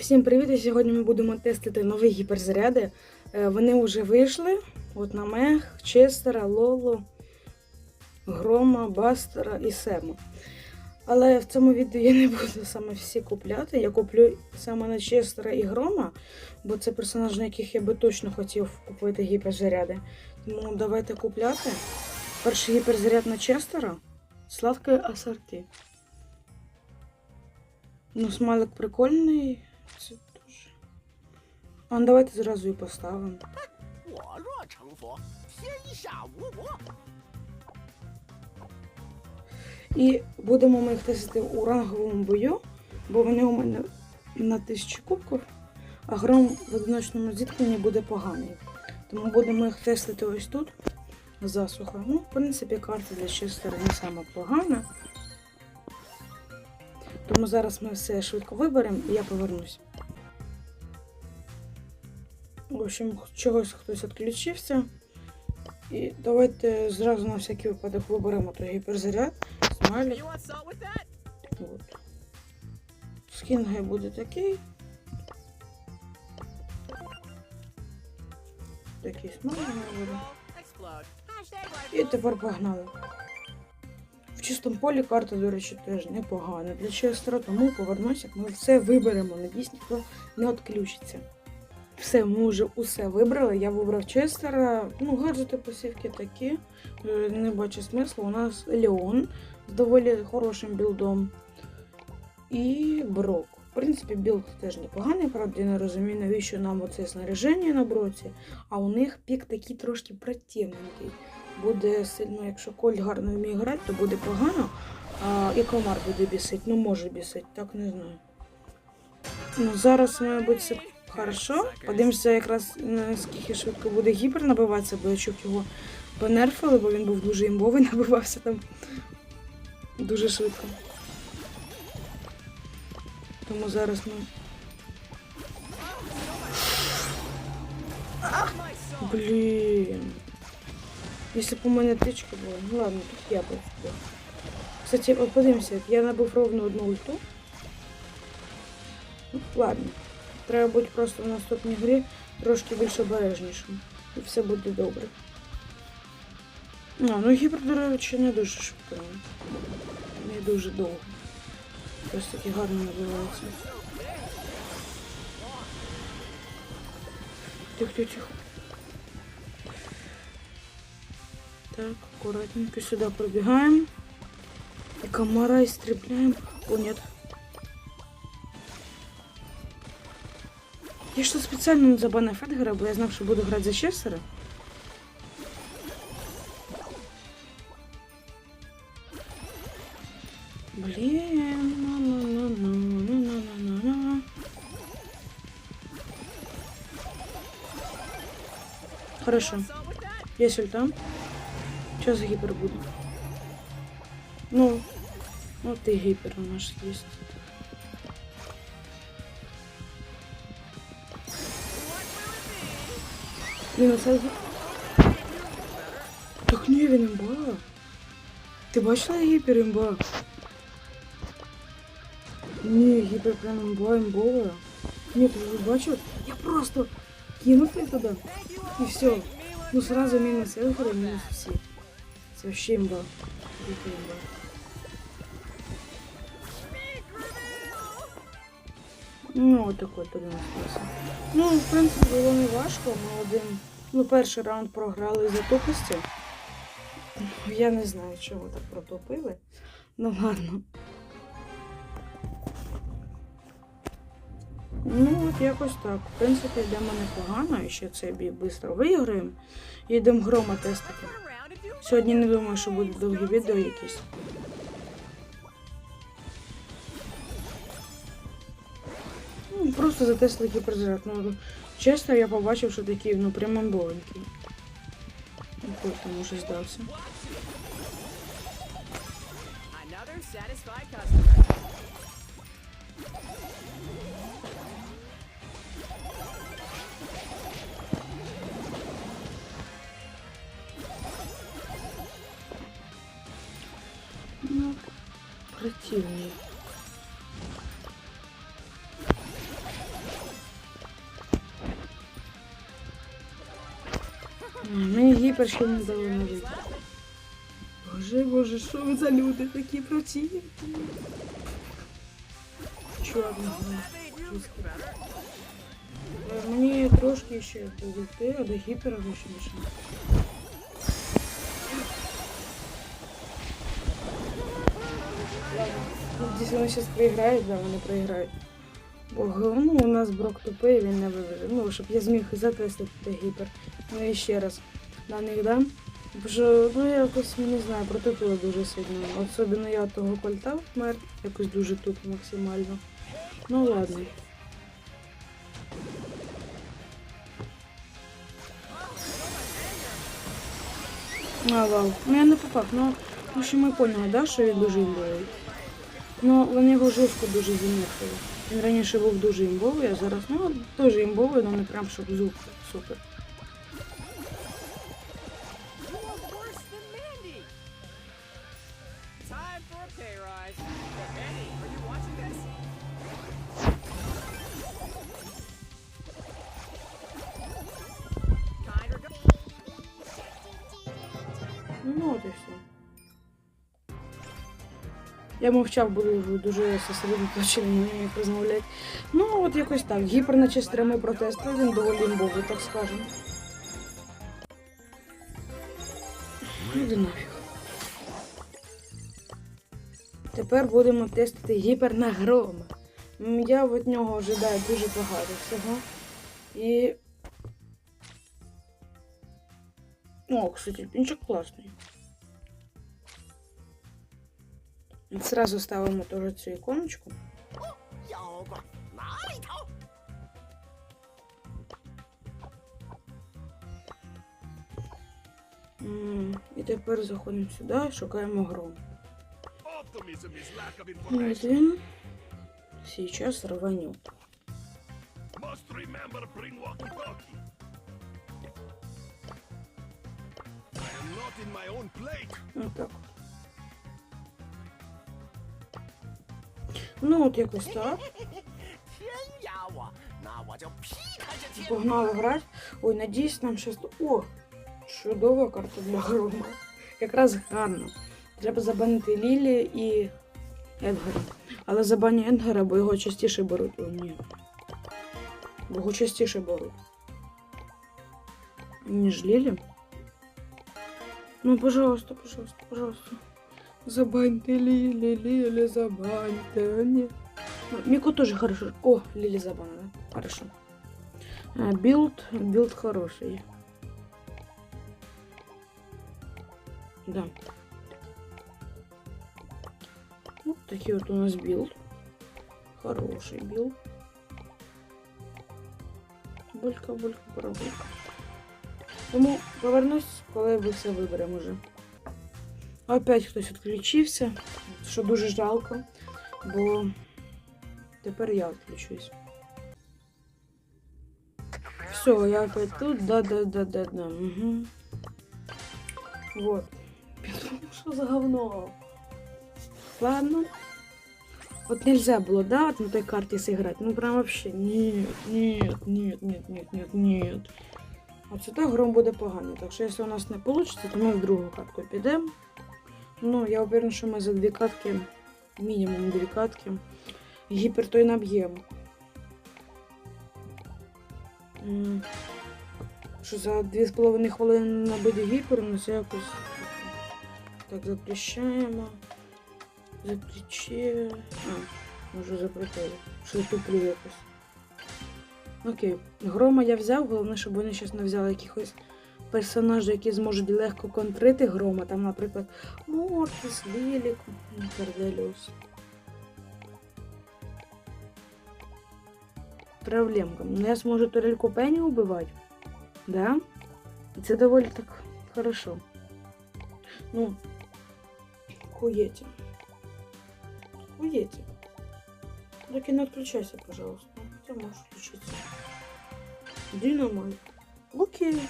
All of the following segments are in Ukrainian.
Всім привіт! І сьогодні ми будемо тестити нові гіперзаряди. Е, Вони вже вийшли. От на Мех, Честера, Лолу, Грома, Бастера і Сема. Але в цьому відео я не буду саме всі купляти. Я куплю саме на Честера і Грома, бо це персонажі, на яких я би точно хотів купити гіперзаряди. Тому давайте купляти. Перший гіперзаряд на Честера. Сладке асорті. Ну, смайлик прикольний. Це дуже. А ну, давайте зразу і поставимо. І будемо ми їх тестити у ранговому бою, бо вони у мене на 1000 кубків, а гром в одиночному зіткненні буде поганий. Тому будемо їх тестити ось тут засуха. Ну, в принципі, карта для чистера не саме погана. Тому зараз ми все швидко виберемо і я повернусь. В общем, чогось хтось відключився. І давайте зразу на всякий випадок виберемо той гіперзаряд. Смайлик. От. Скін гай буде такий. Такий смайлик буде. І тепер погнали. Чистому полі карта, до речі, теж непогана. Для честера, тому повернуся, ми все виберемо. Надіюсь, ніхто не відключиться. Все, ми вже усе вибрали. Я вибрав Честера. Ну, гаджети посівки такі. Е, Не бачу смислу. У нас Леон з доволі хорошим білдом. І Брок. В принципі, білд теж непоганий, правда, я не розумію, навіщо нам оце снаряження на броці. А у них пік такий трошки противненький. Буде сильно, якщо Коль гарно вміє грати, то буде погано. А, і комар буде бісить. Ну, може бісить, так не знаю. Ну, зараз, мабуть, все хорошо. Подивимося, якраз наскільки швидко буде гіпер набиватися, бо я чув його понерфили, бо він був дуже імбовий, набивався там дуже швидко. Тому зараз ми. Блін. Якщо б у мене тичка була, ну ладно, тут я був. Кстати, от подивимося, я набив ровно одну ульту. Ну, ладно. Треба бути просто в наступній грі трошки більш обережнішим. І все буде добре. А, ну гіпер, не дуже швидко. Не дуже довго. Просто таки гарно набивається. Тихо, Так, аккуратненько сюда пробегаем. И комара истребляем. О, нет. Я что специально не забанив Едгара, бо я знав, що буду грати за Честера. Блин, на-на-на-на-на-на-на-на. Хорошо. Salt with that? Есть ульта. Что за гипер будет? Ну, вот и гипер у нас есть. Блин, а це гі- Так ні, він імба. Ти бачила гіпер імба? Ні, гіпер прям імба, імбова. Ні, ти вже бачив? Я просто кинув їх туди. І все. Ну сразу минус Эльфера, минус все. Дикая имба. Ну, от такой подивимося. Ну, в принципі, було не важко. Ми один. Ну, перший раунд програли за тупості. Я не знаю, чого так протопили. Ну ладно. Ну, от якось так. В принципі, йдемо непогано, і ще цей бій швидко виграємо. Йдемо грома тестити. Сьогодні не думаю, що буде довгі відео якісь. Ну, просто затестили гіперзаряд. Ну, чесно, я побачив, що такий, ну, прям амбовенький. Ну, хуй там уже здався. сильнее. Ми гіпер ще не заломили. Боже, боже, що вы за люди такие противные? противні? Чорно. Е, Мне трошки еще довести, а до гіпера вище лише. Ладно, якщо вони зараз проіграють, да, вони проіграють. Бо ну, у нас брок тупий, він не вивезе. Ну, щоб я зміг затестити гіпер. Ну і ще раз на них дам. Бо що, ну якось не знаю, протупила дуже сильно. Особливо я того кольта вмер, якось дуже тупо максимально. Ну ладно. А, вау. Ну я не попав. Ну, в общем, ми поняли, да, що він дуже імбовий. Ну, вони його жорстко дуже заміркали. Він раніше був дуже імбовий, а зараз, ну, теж імбовий, але не прям щоб зуб супер. Я мовчав, бо дуже, дуже сосредоточений, не міг розмовляти. Ну, от якось так. Гіпер наче стрими протести, він доволі імбовий, так скажемо. Іди нафіг. Тепер будемо тестити гіпер на грома. Я від нього ожидаю дуже багато всього. І. О, кстати, пінчик класний. Сразу ставим ставимо тоже цю іконочку. И теперь заходим сюда и шукаємо гру. Один. Сейчас рваню. Вот так. Ну, от якось так. Погнали грати. Ой, надіюсь, нам щось. О! Чудова карта для грома. Якраз гарно. Треба забанити Лілі і Едгара. Але забаню Едгара, бо його частіше беруть. О, ні. Бо його частіше беруть. Ніж Лілі. Ну, пожалуйста, пожалуйста, пожалуйста. Забаньте Лили, Лили, забаньте. Ну, Мику тоже хорошо. О, Лили забанила. Хорошо. А, Билд, билд хороший. Да. Вот такие вот у нас билд. Хороший билд. Булька, булька, парабулька. Тому повернусь, коли ви все виберемо вже. Опять хтось відключився, що дуже жалко, бо тепер я відключусь. Все, я опять тут, да-да-да-да-да. Угу. Вот. Що за говно? Ладно. Вот нельзя было, да, вот на той карте сыграть? Ну прям вообще нет, нет, нет, нет, нет, нет, нет. От сюди гром буде поганий. Так що якщо у нас не вийде, то ми в другу катку підемо. Ну, я уверена, що ми за дві катки, мінімум дві катки, гіпер той наб'ємо. Що за дві з половиною хвилини набити гіпер, ну це якось. Так, запрещаємо. Запреще. А, може запретили. Що туплю якось. Окей. Грома я взяв, головне, щоб вони зараз не взяли якихось персонажів, які зможуть легко контрити грома. Там, наприклад, Мортис, Лілік, Карделіус. Проблемка. Ну, я зможу турельку Пенні убивати. Да? І це доволі так хорошо. Ну, хуєте. Хуєте. Так не отключайся, пожалуйста. Хотя можешь включиться. Динамайк. Окей.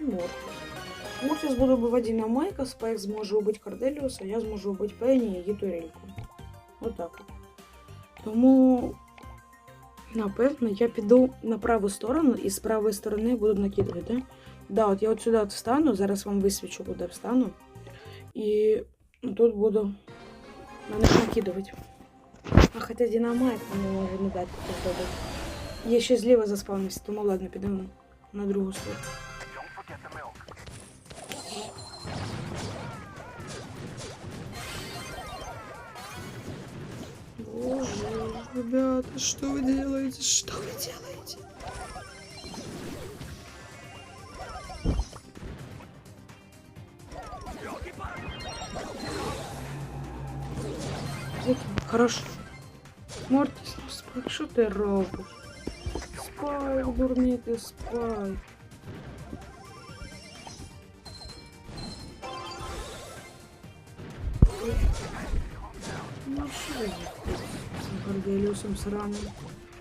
Мортис. Мортис буде вбивати Динамайка, Спайк зможе убити Карделіуса, я зможу убити Пенні і Турельку. Отак от. Тому, напевно, я піду на праву сторону і з правої сторони буду накидувати. Да, от я от сюди встану, зараз вам висвічу, куди встану. І тут буду на них накидувати. А хоча динамайт мені може не дати зробити. Я ще зліва заспавнився, тому ладно, підемо на другу сторону. Ребята, что вы делаете? Что вы делаете? Хорошо. Мортіс, ну спай, що ти робиш? Спай, дурний ти спай. Ну що я з Горделіусом сраним.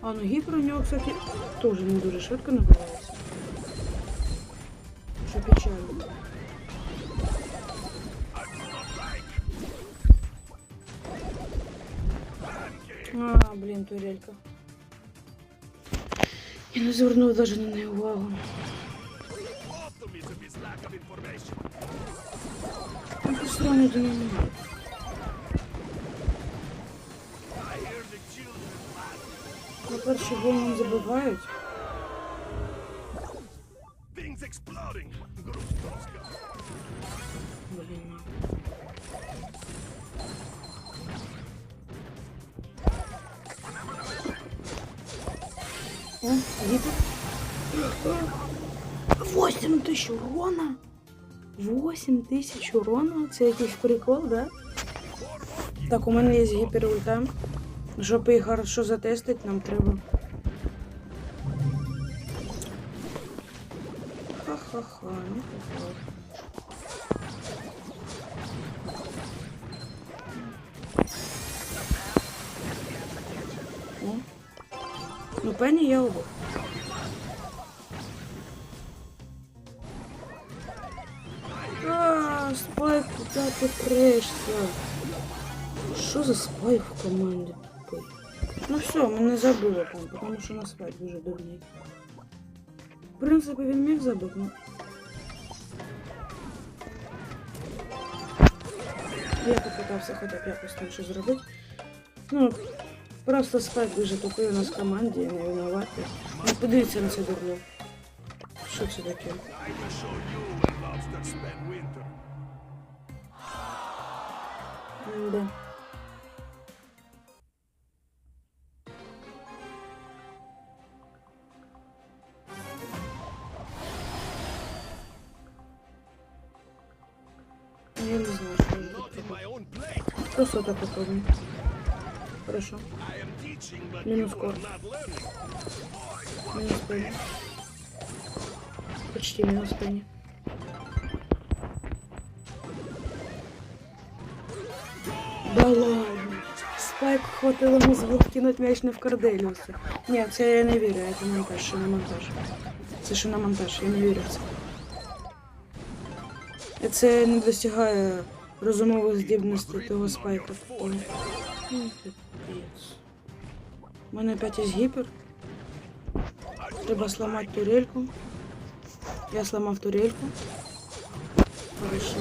А ну гіпер у нього, кстати, теж не дуже швидко набирається. Що печально. А, блін, турелька. Я не звернув навіть на неї увагу. Optimism is lack of information. Ну, ти сраний динаміт. I перший гол нам забивають. Блін. О, гіпер. 8 тисяч урона. 8 тисяч урона? Це якийсь прикол, да? Так, у мене є гіперульта. Щоб її хорошо затестити, нам треба. Ха-ха-ха, ха-ха. О. Ну, пені я обох. А, спайк, куда ти прешся? Що за спайк в команді такий? Ну все, мене забило там, що на спайк дуже дурний. В принципі, він міг забити, ну. Я попитався хоча б якось там щось зробити. Ну, просто спайк дуже тупий у нас в команді, не винуватий. Ну, подивіться на це дурно. Що це таке? I не знаю, что. Просто так попробуем. Хорошо. Минус кор. Минус пенни. Почти минус пенни. Да ладно. Спайк хватило мозгу вкинуть м'яч не в Корделіуса. Ні, це я не вірю, це монтаж, на монтаж. Це на монтаж, я не вірю в це. Це не досягає розумових здібностей того спайка. У мене опять є гіпер. Треба сломати турельку. Я сломав турельку. Хорошо.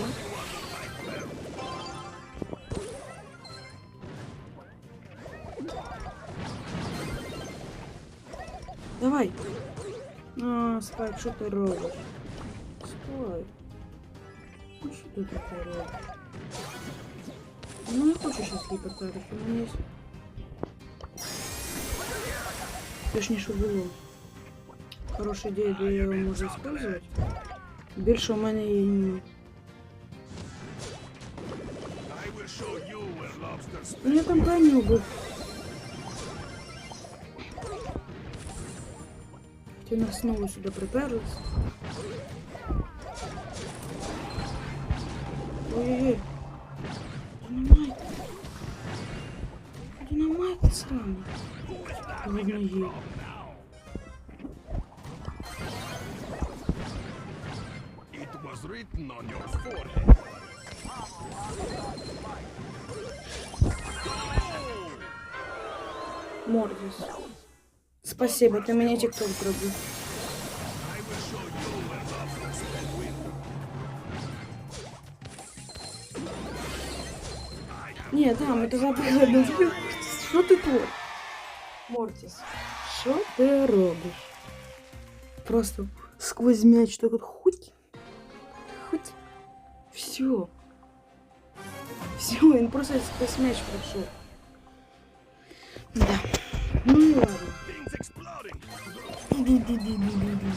Давай. А, Спайк, що ти робиш? Ну що ти таке робиш? Ну, я хочу щас гіпертарити, у мене є. Точніше було. Хороша ідея, де я його можу использовать. Більше у мене її немає. I will show you where lobsters spend Ну я там Пенні убив. Хотя нас снова сюда приперлись. Ой-ой-ой. Динамайт. Динамайт странно. Ладно, ей. Мордис. Спасибо, ты меня тикток пробил. Ні, да, ми то забули. Ну, ти- Що ти твориш? Мортіс, що ти робиш? Просто сквозь мяч так от хоть. Хоть. Все. Все, він просто сквозь мяч пройшов. Да. Ну і ладно. Things exploding. Ди-ди-ди-ди-ди-ди.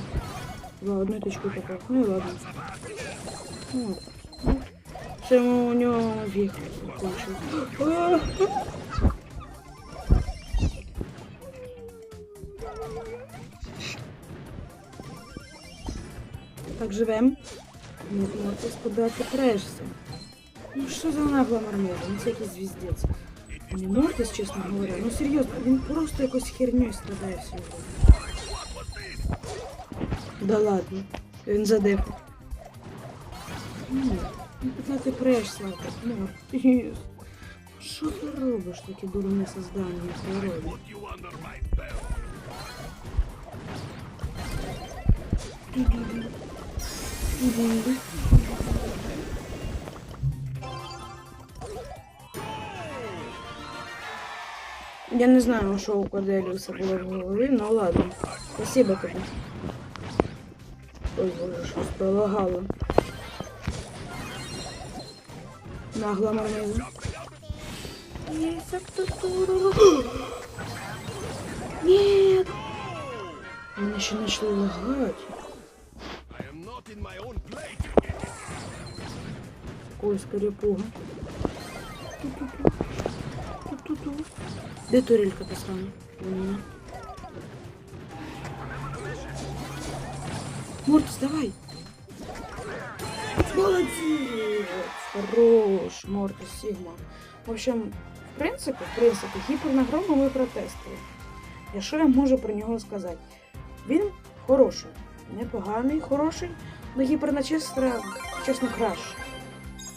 Два, одну точку попав. Ну і ладно. Ну, ну, Це у нього вік кончив. Так живем. Ні, Мортис, куди ти прешся? Ну що за нагла мармоза? Ну це якийсь звіздець. Не Мортис, чесно говоря. Ну серйозно, він просто якось херню страдає сьогодні. Да ладно. Він задев. Ні, Ну ти прешся? Мортис. Що ти робиш, таке дурне создання belt. Я не знаю, що у Корделіуса було в голові, ну ладно. Спасибо тобі. Ой, боже, щось пролагало. На гламурную. Нет! Он еще начал лагать. Ой, скорее пугу. Де турелька пацаны? Мортис, давай! Молодцы! Хорош, Мортис, Сигма. В общем, в принципі, в принципі, гіпернагрому ми протестили. І що я можу про нього сказати? Він хороший, непоганий, хороший, але гіперначистра, чесно, краще.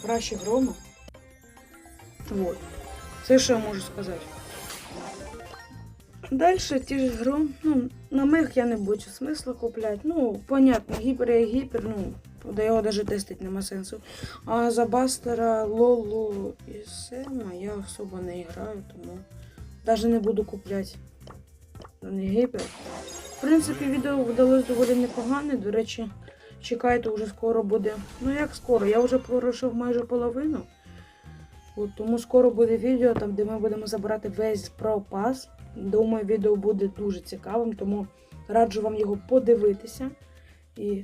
Краще грома. Вот. Це що я можу сказати. Дальше ті ж гром, ну, на мех я не бачу смисла купляти. Ну, понятно, гіпер є гіпер, ну, да його навіть тестити нема сенсу. А за Бастера, Лолу і Сема я особо не граю, тому навіть не буду купляти. Не гіпер. В принципі, відео вдалося доволі непогане. До речі, чекайте, вже скоро буде. Ну як скоро? Я вже пройшов майже половину. От, тому скоро буде відео, там, де ми будемо забирати весь пропас. Думаю, відео буде дуже цікавим, тому раджу вам його подивитися. І